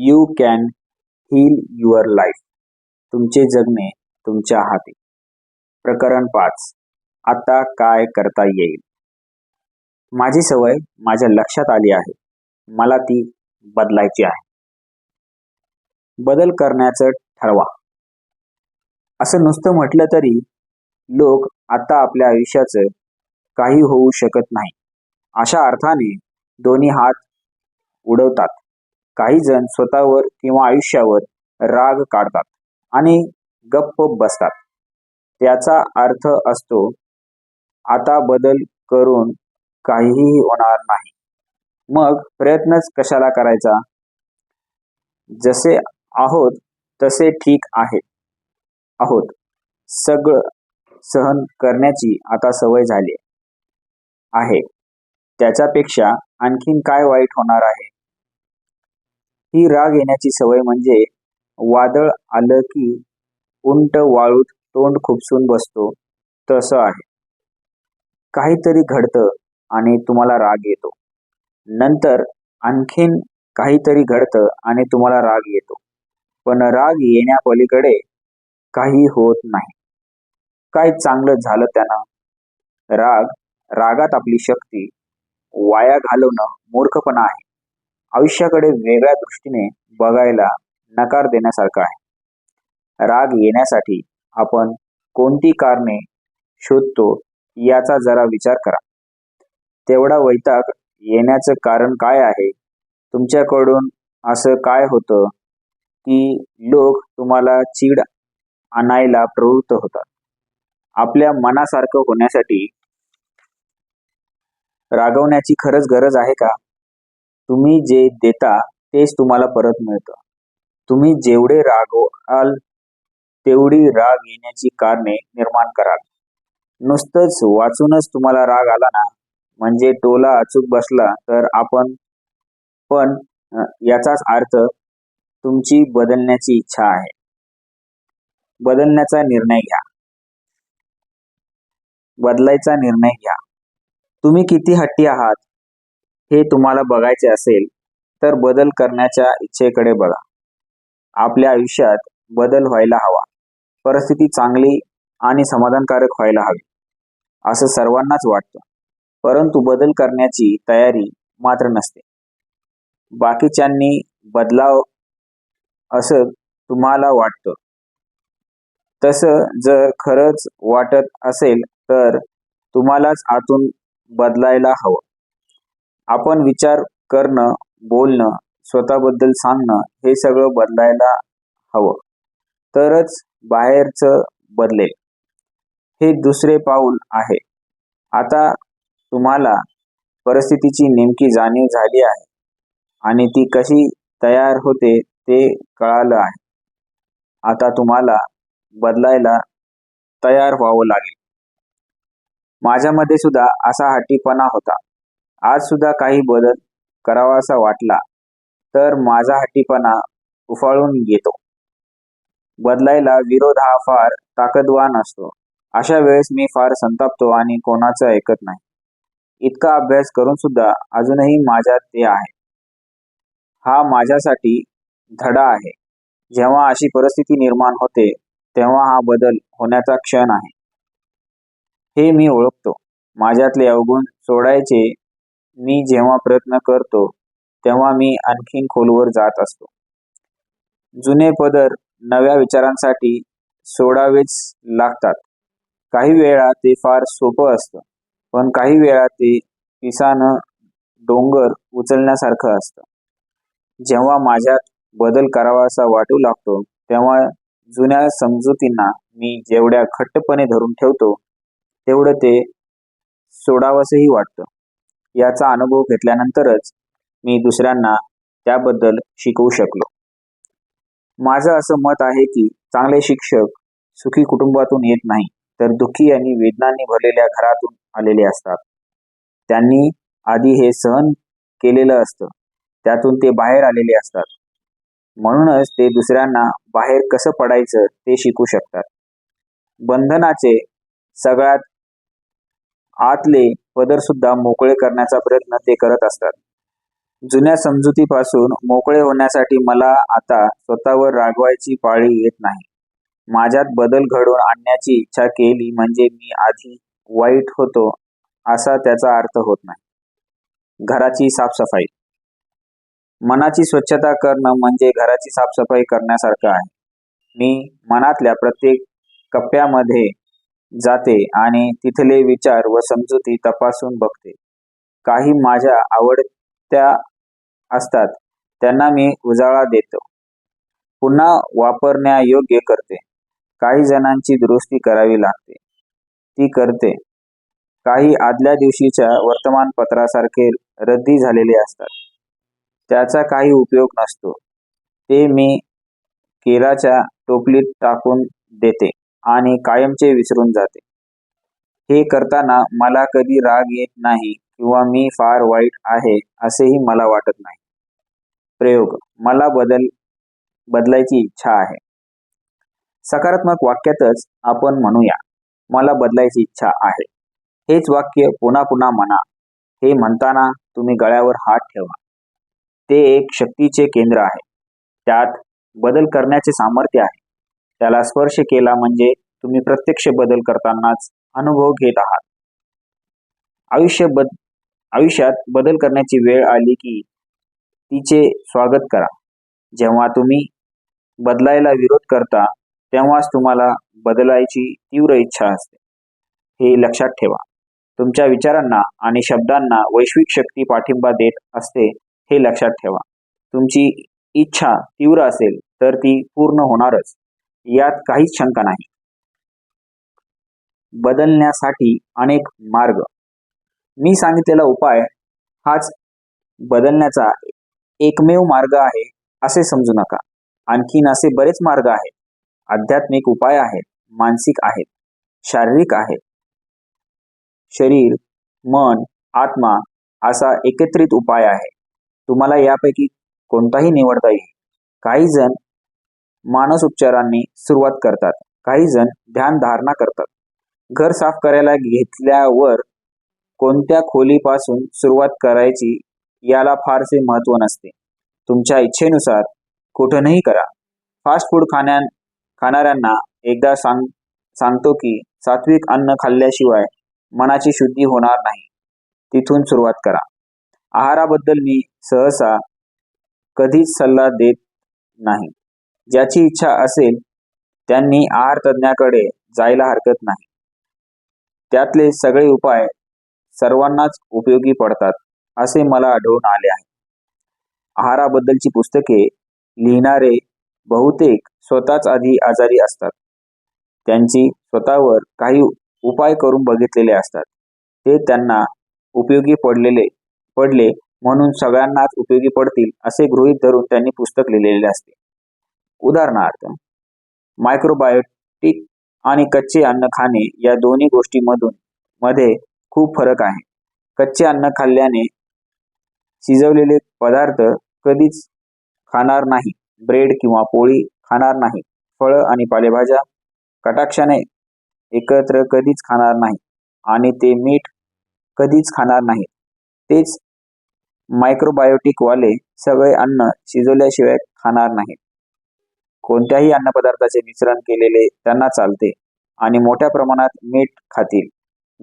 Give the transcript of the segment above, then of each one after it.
You can heal your life तुमचे जगणे तुमच्या हाती. प्रकरण पाच. आता काय करता येईल? माझी सवय माझ्या लक्षात आली आहे. मला ती बदलायची आहे. बदल करण्याचं ठरवा. असं नुसतं म्हटलं तरी लोक आता आपल्या आयुष्याचं काही होऊ शकत नाही. अशा अर्थाने दोन्ही हात उडवतात. काही जण स्वतःवर किंवा आयुष्यावर राग काढतात आणि गप्प बसतात. त्याचा अर्थ असतो आता बदल करून काहीही होणार नाही. मग प्रयत्नच कशाला करायचा? जसे आहोत तसे ठीक आहे. आहोत. सगळं सहन करण्याची आता सवय झाली आहे. त्याच्यापेक्षा आणखीन काय वाईट होणार आहे? ही राग येण्याची सवय म्हणजे वादळ आलं की उंट वाळूत तोंड खुपसून बसतो. तसं आहे. काहीतरी घडतं आणि तुम्हाला राग येतो. नंतर आणखीन काहीतरी घडतं आणि तुम्हाला राग येतो. पण राग येण्यापलीकडे काही होत नाही. काय चांगलं झालं त्यानं? राग रागात आपली शक्ती वाया घालवणं मूर्खपणा आहे. आयुष्याकडे वेगळ्या दृष्टीने बघायला नकार देण्यासारखं आहे. राग येण्यासाठी आपण कोणती कारणे शोधतो याचा जरा विचार करा. तेवढा वैताग येण्याचं कारण काय आहे? तुमच्याकडून असं काय होतं की लोक तुम्हाला चीड आणायला प्रवृत्त होतात? आपल्या मनासारखं होण्यासाठी रागवण्याची खरंच गरज आहे का? तुम्ही जे देता तेच तुम्हाला परत मिळतं. तुम्ही जेवढे रागवाल तेवढी राग येण्याची कारणे निर्माण कराल. नुसतंच वाचूनच तुम्हाला राग आला ना म्हणजे टोला अचूक बसला तर आपण पण याचाच अर्थ तुमची बदलण्याची इच्छा आहे. बदलण्याचा निर्णय घ्या. बदलायचा निर्णय घ्या. तुम्ही किती हट्टी आहात हे तुम्हाला बघायचे असेल तर बदल करण्याच्या इच्छेकडे बघा. आपल्या आयुष्यात बदल व्हायला हवा. परिस्थिती चांगली आणि समाधानकारक व्हायला हवी. असं सर्वांनाच वाटतं. परंतु बदल करण्याची तयारी मात्र नसते. बाकीच्यांनी बदलाव असं तुम्हाला वाटतं. तसं जर खरंच वाटत असेल तर तुम्हालाच आतून बदलायला हवं. आपण विचार करणं बोलणं स्वतःबद्दल सांगणं हे सगळं बदलायला हवं. तरच बाहेरचं बदलेल. हे दुसरे पाऊल आहे. आता तुम्हाला परिस्थितीची नेमकी जाणीव झाली आहे आणि ती कशी तयार होते ते कळालं आहे. आता तुम्हाला बदलायला तयार व्हावं लागेल. माझ्यामध्ये सुद्धा असा हट्टीपणा होता. आज सुद्धा काही बदल करावासा वाटला तर माझा हट्टीपणा उफाळून घेतो. बदलायला विरोध हा फार ताकदवान असतो. अशा वेळेस मी फार संतापतो आणि कोणाचं ऐकत नाही. इतका अभ्यास करून सुद्धा अजूनही माझ्यात ते आहे. हा माझ्यासाठी धडा आहे. जेव्हा अशी परिस्थिती निर्माण होते तेव्हा हा बदल होण्याचा क्षण आहे. हे मी ओळखतो. माझ्यातले अवगुण सोडायचे मी जेव्हा प्रयत्न करतो तेव्हा मी आणखीन खोलवर जात असतो. जुने पदर नव्या विचारांसाठी सोडावेच लागतात. काही वेळा ते फार सोपं असतं पण काही वेळा ते पिसानं डोंगर उचलण्यासारखं असतं. जेव्हा माझ्यात बदल करावासा वाटू लागतो तेव्हा जुन्या समजुतींना मी जेवढ्या खट्टपणे धरून ठेवतो तेवढं ते सोडावंसंही वाटतं. याचा अनुभव घेतल्यानंतरच मी दुसऱ्यांना त्याबद्दल शिकवू शकलो. माझं असं मत आहे की चांगले शिक्षक सुखी कुटुंबातून येत नाही तर दुःखी आणि वेदनांनी भरलेल्या घरातून आलेले असतात. त्यांनी आधी हे सहन केलेलं असतं त्यातून ते बाहेर आलेले असतात. म्हणूनच ते दुसऱ्यांना बाहेर कसं पडायचं ते शिकू शकतात. बंधनाचे सगळ्यात आतले पदर सुद्धा मोकळे करण्याचा प्रयत्न ते करत असतात. जुन्या समजुतीपासून मोकळे होण्यासाठी मला आता स्वतःवर रागवायची पाळी येत नाही. माझ्यात बदल घडवून आणण्याची इच्छा केली म्हणजे मी आधी वाईट होतो असा त्याचा अर्थ होत नाही. घराची साफसफाई. मनाची स्वच्छता करणं म्हणजे घराची साफसफाई करण्यासारखं आहे. मी मनातल्या प्रत्येक कप्प्यामध्ये जाते आणि तिथले विचार व समजुती तपासून बघते. काही माझ्या आवडत्या असतात त्यांना मी उजाळा देतो. पुन्हा वापरण्यायोग्य करते. काही जणांची दुरुस्ती करावी लागते. ती करते. काही आदल्या दिवशीच्या वर्तमानपत्रासारखे रद्दी झालेले असतात. त्याचा काही उपयोग नसतो. ते मी केराच्या टोपलीत टाकून देते. आणि कायमचे विसरून जाते. हे करताना मला कधी राग येत नाही किंवा मी फार वाईट आहे असेही मला वाटत नाही. प्रयोग मला बदल बदलायची इच्छा आहे. सकारात्मक वाक्यातच आपण म्हणूया मला बदलायची इच्छा आहे. हेच वाक्य पुन्हा पुन्हा म्हणा. हे म्हणताना तुम्ही गळ्यावर हात ठेवा. ते एक शक्तीचे केंद्र आहे. त्यात बदल करण्याचे सामर्थ्य आहे. त्याला स्पर्श केला म्हणजे तुम्ही प्रत्यक्ष बदल करतानाच अनुभव घेत आहात. आयुष्य बद आयुष्यात बदल करण्याची वेळ आली की तिचे स्वागत करा. जेव्हा तुम्ही बदलायला विरोध करता तेव्हाच तुम्हाला बदलायची तीव्र इच्छा असते. हे लक्षात ठेवा. तुमच्या विचारांना आणि शब्दांना वैश्विक शक्ती पाठिंबा देत असते हे लक्षात ठेवा. तुमची इच्छा तीव्र असेल तर ती पूर्ण होणारच. यात काहीच शंका नाही. बदलण्यासाठी अनेक मार्ग. मी सांगितलेला उपाय हाच बदलण्याचा एकमेव मार्ग आहे असे समजू नका. आणखीन असे बरेच मार्ग आहेत. आध्यात्मिक उपाय आहेत मानसिक आहेत शारीरिक आहेत. शरीर मन आत्मा असा एकत्रित उपाय आहे. तुम्हाला यापैकी कोणताही निवडता येईल. काही जण मानस उपचारांनी सुरुवात करतात. काही जण ध्यान धारणा करतात. घर साफ करायला घेतल्यावर कोणत्या खोलीपासून सुरुवात करायची याला फारसे महत्त्व नसते. तुमच्या इच्छेनुसार कुठूनही करा. फास्ट फूड खाण्या खाणाऱ्यांना एकदा सांग सांगतो की सात्विक अन्न खाल्ल्याशिवाय मनाची शुद्धी होणार नाही. तिथून सुरुवात करा. आहाराबद्दल मी सहसा कधीच सल्ला देत नाही. ज्याची इच्छा असेल त्यांनी आहार तज्ज्ञाकडे जायला हरकत नाही. त्यातले सगळे उपाय सर्वांनाच उपयोगी पडतात असे मला आढळून आले आहे. आहाराबद्दलची पुस्तके लिहिणारे बहुतेक स्वतःच आधी आजारी असतात. त्यांची स्वतःवर काही उपाय करून बघितलेले असतात. ते त्यांना उपयोगी पडलेले पडले म्हणून सगळ्यांनाच उपयोगी पडतील असे गृहीत धरून त्यांनी पुस्तक लिहिलेले असते. उदाहरणार्थ मायक्रोबायोटिक आणि कच्चे अन्न खाणे या दोन्ही गोष्टींमधून मध्ये खूप फरक आहे. कच्चे अन्न खाल्ल्याने शिजवलेले पदार्थ कधीच खाणार नाही. ब्रेड किंवा पोळी खाणार नाही. फळं आणि पालेभाज्या कटाक्षाने एकत्र कधीच खाणार नाही आणि ते मीठ कधीच खाणार नाही. तेच मायक्रोबायोटिकवाले सगळे अन्न शिजवल्याशिवाय खाणार नाहीत. कोणत्याही अन्नपदार्थाचे मिश्रण केलेले त्यांना चालते आणि मोठ्या प्रमाणात मीठ खातील.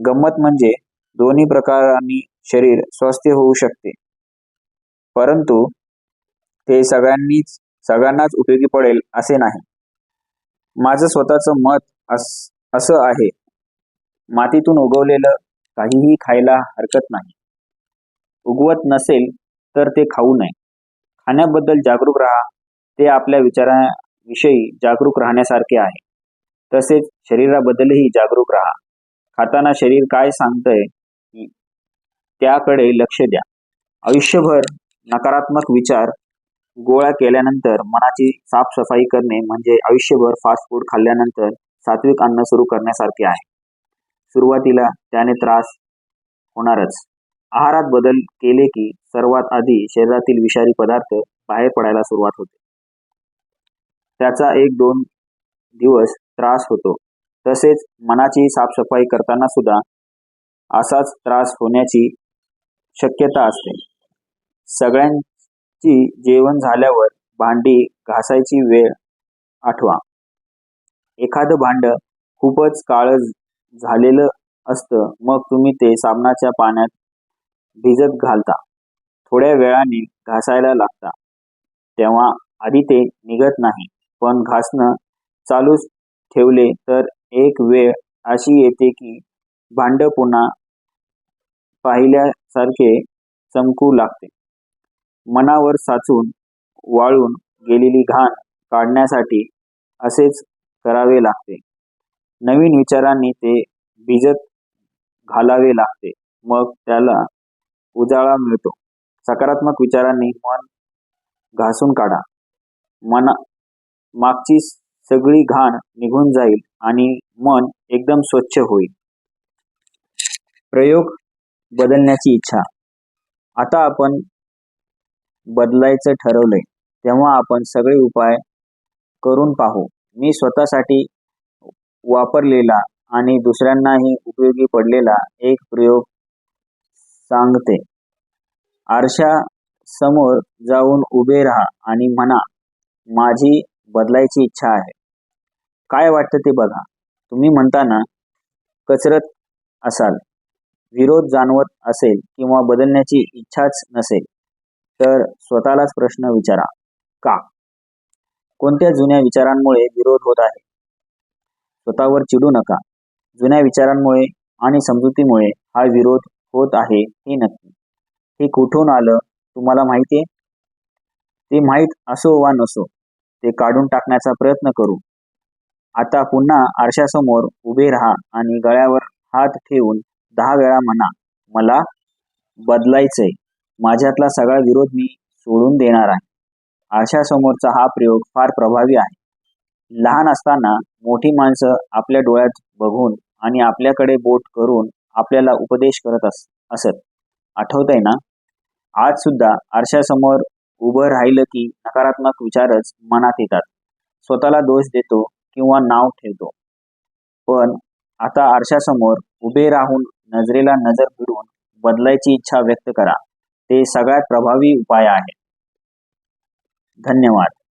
गंमत म्हणजे दोन्ही प्रकारांनी शरीर स्वस्थ होऊ शकते. परंतु ते सगळ्यांनीच सगळ्यांनाच उपयोगी पडेल असे नाही. माझं स्वतःचं मत अस असं आहे. मातीतून उगवलेलं काहीही खायला हरकत नाही. उगवत नसेल तर ते खाऊ नये. खाण्याबद्दल जागरूक राहा. ते आपल्या विषयी जागरूक राहण्यासारखे आहे. तसेच शरीराबद्दलही जागरूक राहा. खाताना शरीर काय सांगतंय त्याकडे लक्ष द्या. आयुष्यभर नकारात्मक विचार गोळा केल्यानंतर मनाची साफसफाई करणे म्हणजे आयुष्यभर फास्ट फूड खाल्ल्यानंतर सात्विक अन्न सुरू करण्यासारखे आहे. सुरुवातीला त्याने त्रास होणारच. आहारात बदल केले की सर्वात आधी शरीरातील विषारी पदार्थ बाहेर पडायला सुरुवात होते. त्याचा एक दोन दिवस त्रास होतो. तसेच मनाची साफसफाई करताना सुद्धा असाच त्रास होण्याची शक्यता असते. सगळ्यांची जेवण झाल्यावर भांडी घासायची वेळ आठवा. एखादं भांड खूपच काळ झालेलं असतं मग तुम्ही ते साबणाच्या पाण्यात भिजत घालता. थोड्या वेळाने घासायला लागता. तेव्हा आधी ते निघत नाही. पण घासणं चालूच ठेवले तर एक वेळ अशी येते की भांड पुन्हा पाहिल्यासारखे चमकू लागते. मनावर साचून वाळून गेलेली घाण काढण्यासाठी असेच करावे लागते. नवीन विचारांनी ते भिजत घालावे लागते. मग त्याला उजाळा मिळतो. सकारात्मक विचारांनी मन घासून काढा. मना मागची सगळी घाण निघून जाईल आणि मन एकदम स्वच्छ होईल. प्रयोग बदलण्याची इच्छा. आता आपण बदलायचं ठरवलंय. तेव्हा आपण सगळे उपाय करून पाहू. मी स्वतःसाठी वापरलेला आणि दुसऱ्यांनाही उपयोगी पडलेला एक प्रयोग सांगते. आरशा समोर जाऊन उभे राहा आणि म्हणा माझी बदलायची इच्छा आहे. काय वाटतं ते बघा. तुम्ही म्हणताना कचरत असाल विरोध जाणवत असेल किंवा बदलण्याची इच्छाच नसेल तर स्वतःलाच प्रश्न विचारा. का? कोणत्या जुन्या विचारांमुळे विरोध होत आहे? स्वतःवर चिडू नका. जुन्या विचारांमुळे आणि समजुतीमुळे हा विरोध होत आहे हे नक्की. हे कुठून आलं तुम्हाला माहिती आहे ते माहीत असो वा नसो ते काढून टाकण्याचा प्रयत्न करू. आता पुन्हा आरशासमोर उभे राहा आणि गळ्यावर हात ठेवून दहा वेळा म्हणा मला बदलायचंय. माझ्यातला सगळा विरोध मी सोडून देणार आहे. आरशासमोरचा हा प्रयोग फार प्रभावी आहे. लहान असताना मोठी माणसं आपल्या डोळ्यात बघून आणि आपल्याकडे बोट करून आपल्याला उपदेश करत अस असत. आठवतंय ना? आज सुद्धा आरशासमोर उभं राहिलं की नकारात्मक विचारच मनात येतात. स्वतःला दोष देतो किंवा नाव ठेवतो. पण आता आरशासमोर उभे राहून नजरेला नजर भिडून बदलायची इच्छा व्यक्त करा. ते सगळ्यात प्रभावी उपाय आहे. धन्यवाद.